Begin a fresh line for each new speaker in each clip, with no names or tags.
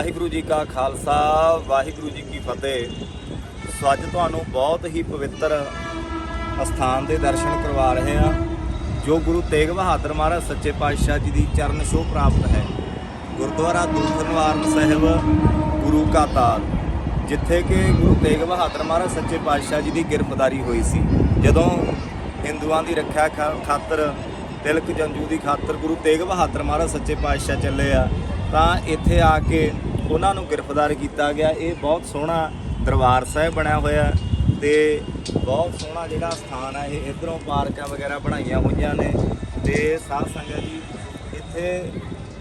ਵਾਹਿਗੁਰੂ ਜੀ ਕਾ ਖਾਲਸਾ, ਵਾਹਿਗੁਰੂ ਜੀ ਕੀ ਫਤਿਹ। ਸੋ ਅੱਜ ਤੁਹਾਨੂੰ ਬਹੁਤ ਹੀ ਪਵਿੱਤਰ ਅਸਥਾਨ ਦੇ ਦਰਸ਼ਨ ਕਰਵਾ ਰਹੇ ਹਾਂ, ਜੋ ਗੁਰੂ ਤੇਗ ਬਹਾਦਰ ਮਹਾਰਾਜ ਸੱਚੇ ਪਾਤਸ਼ਾਹ ਜੀ ਦੀ ਚਰਨ ਛੋਹ ਪ੍ਰਾਪਤ ਹੈ। ਗੁਰਦੁਆਰਾ ਦੁੱਖ ਨਿਵਾਰਨ ਸਾਹਿਬ, ਗੁਰੂ ਕਾ ਤਾਲ, ਜਿੱਥੇ ਕਿ ਗੁਰੂ ਤੇਗ ਬਹਾਦਰ ਮਹਾਰਾਜ ਸੱਚੇ ਪਾਤਸ਼ਾਹ ਜੀ ਦੀ ਗ੍ਰਿਫਤਾਰੀ ਹੋਈ ਸੀ। ਜਦੋਂ ਹਿੰਦੂਆਂ ਦੀ ਰੱਖਿਆ ਖਾ- ਖਾਤਰ, ਤਿਲਕ ਜੰਜੂ ਦੀ ਖਾਤਰ ਗੁਰੂ ਤੇਗ ਬਹਾਦਰ ਮਹਾਰਾਜ ਸੱਚੇ ਪਾਤਸ਼ਾਹ ਚੱਲੇ ਆ, ਤਾਂ ਇੱਥੇ ਆ ਕੇ ਉਹਨਾਂ ਨੂੰ ਗ੍ਰਿਫਤਾਰ ਕੀਤਾ ਗਿਆ। ਇਹ ਬਹੁਤ ਸੋਹਣਾ ਦਰਬਾਰ ਸਾਹਿਬ ਬਣਿਆ ਹੋਇਆ ਹੈ ਤੇ ਬਹੁਤ ਸੋਹਣਾ ਜਿਹੜਾ ਸਥਾਨ ਹੈ, ਇਹ ਇਧਰੋਂ ਪਾਰਕਾਂ ਵਗੈਰਾ ਬਣਾਈਆਂ ਹੋਈਆਂ ਨੇ ਤੇ ਸਾਧ ਸੰਗਤ ਜੀ, ਇੱਥੇ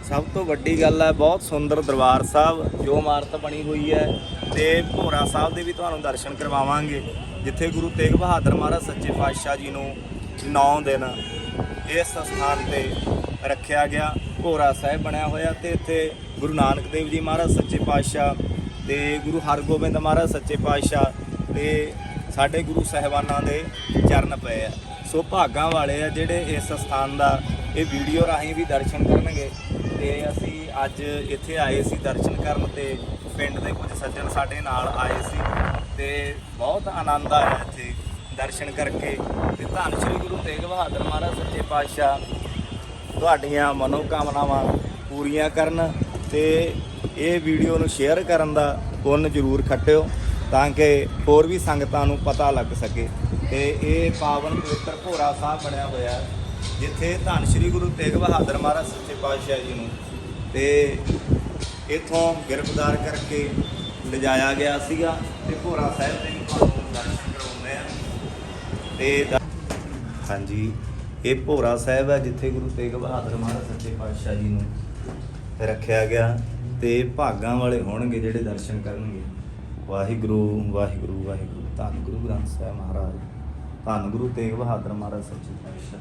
ਸਭ ਤੋਂ ਵੱਡੀ ਗੱਲ ਹੈ, ਬਹੁਤ ਸੁੰਦਰ ਦਰਬਾਰ ਸਾਹਿਬ, ਜੋ ਇਮਾਰਤ ਬਣੀ ਹੋਈ ਹੈ ਤੇ ਭੋਰਾ ਸਾਹਿਬ ਦੇ ਵੀ ਤੁਹਾਨੂੰ ਦਰਸ਼ਨ ਕਰਵਾਵਾਂਗੇ, ਜਿੱਥੇ ਗੁਰੂ ਤੇਗ ਬਹਾਦਰ ਮਹਾਰਾਜ ਸੱਚੇ ਪਾਤਸ਼ਾਹ ਜੀ ਨੂੰ 9 ਦਿਨ ਇਸ ਸਥਾਨ ਤੇ ਰੱਖਿਆ ਗਿਆ। ਭੋਰਾ ਸਾਹਿਬ ਬਣਿਆ ਹੋਇਆ ਤੇ ਇੱਥੇ ਗੁਰੂ ਨਾਨਕ ਦੇਵ ਜੀ ਮਹਾਰਾਜ ਸੱਚੇ ਪਾਤਸ਼ਾਹ ਤੇ ਗੁਰੂ ਹਰਗੋਬਿੰਦ ਮਹਾਰਾਜ ਸੱਚੇ ਪਾਤਸ਼ਾਹ ਤੇ ਸਾਡੇ ਗੁਰੂ ਸਾਹਿਬਾਨਾਂ ਦੇ ਚਰਨ ਪਏ ਆ। ਸੋ ਭਾਗਾਂ ਵਾਲੇ ਆ ਜਿਹੜੇ ਇਸ ਸਥਾਨ ਦਾ ਇਹ ਵੀਡੀਓ ਰਾਹੀਂ ਵੀ ਦਰਸ਼ਨ ਕਰਨਗੇ ਤੇ ਅਸੀਂ ਅੱਜ ਇੱਥੇ ਆਏ ਸੀ ਦਰਸ਼ਨ ਕਰਨ ਤੇ ਪਿੰਡ ਦੇ ਕੁਝ ਸੱਜਣ ਸਾਡੇ ਨਾਲ ਆਏ ਸੀ ਤੇ ਬਹੁਤ ਆਨੰਦ ਆਇਆ ਇੱਥੇ ਦਰਸ਼ਨ ਕਰਕੇ ਤੇ ਧੰਨ ਸ਼੍ਰੀ ਗੁਰੂ ਤੇਗ ਬਹਾਦਰ ਮਹਾਰਾਜ ਸੱਚੇ ਪਾਤਸ਼ਾਹ ਤੁਹਾਡੀਆਂ ਮਨੋਕਾਮਨਾਵਾਂ ਪੂਰੀਆਂ ਕਰਨ ਤੇ ਇਹ ਵੀਡੀਓ ਨੂੰ ਸ਼ੇਅਰ ਕਰਨ ਦਾ ਪੁੰਨ ਜ਼ਰੂਰ ਖੱਟਿਓ ਤਾਂ ਕਿ ਹੋਰ ਵੀ ਸੰਗਤਾਂ ਨੂੰ ਪਤਾ ਲੱਗ ਸਕੇ। ਤੇ ਇਹ ਪਾਵਨ ਪਵਿੱਤਰ ਭੋਰਾ ਸਾਹਿਬ ਬਣਿਆ ਹੋਇਆ ਹੈ, ਜਿੱਥੇ ਧੰਨ ਸ਼੍ਰੀ ਗੁਰੂ ਤੇਗ ਬਹਾਦਰ ਮਹਾਰਾਜ ਸੱਚੇ ਪਾਤਸ਼ਾਹ ਜੀ ਨੂੰ ਤੇ ਇਥੋਂ ਗ੍ਰਿਫਤਾਰ ਕਰਕੇ ਲਿਜਾਇਆ ਗਿਆ ਸੀਗਾ ਤੇ ਭੋਰਾ ਸਾਹਿਬ ਦੇ ਵੀ ਤੁਹਾਨੂੰ ਦਰਸ਼ਨ ਕਰਾਉਂਦੇ ਆ। ਤੇ ਹਾਂਜੀ। ਇਹ ਭੋਰਾ ਸਾਹਿਬ ਹੈ, ਜਿੱਥੇ ਗੁਰੂ ਤੇਗ ਬਹਾਦਰ ਮਹਾਰਾਜ ਸੱਚੇ ਪਾਤਸ਼ਾਹ ਜੀ ਨੂੰ ਰੱਖਿਆ ਗਿਆ ਤੇ ਭਾਗਾਂ ਵਾਲੇ ਹੋਣਗੇ ਜਿਹੜੇ ਦਰਸ਼ਨ ਕਰਨਗੇ। ਵਾਹਿਗੁਰੂ ਵਾਹਿਗੁਰੂ ਵਾਹਿਗੁਰੂ। ਧੰਨ ਗੁਰੂ ਗ੍ਰੰਥ ਸਾਹਿਬ ਮਹਾਰਾਜ। ਧੰਨ ਗੁਰੂ ਤੇਗ ਬਹਾਦਰ ਮਹਾਰਾਜ ਸੱਚੇ ਪਾਤਸ਼ਾਹ।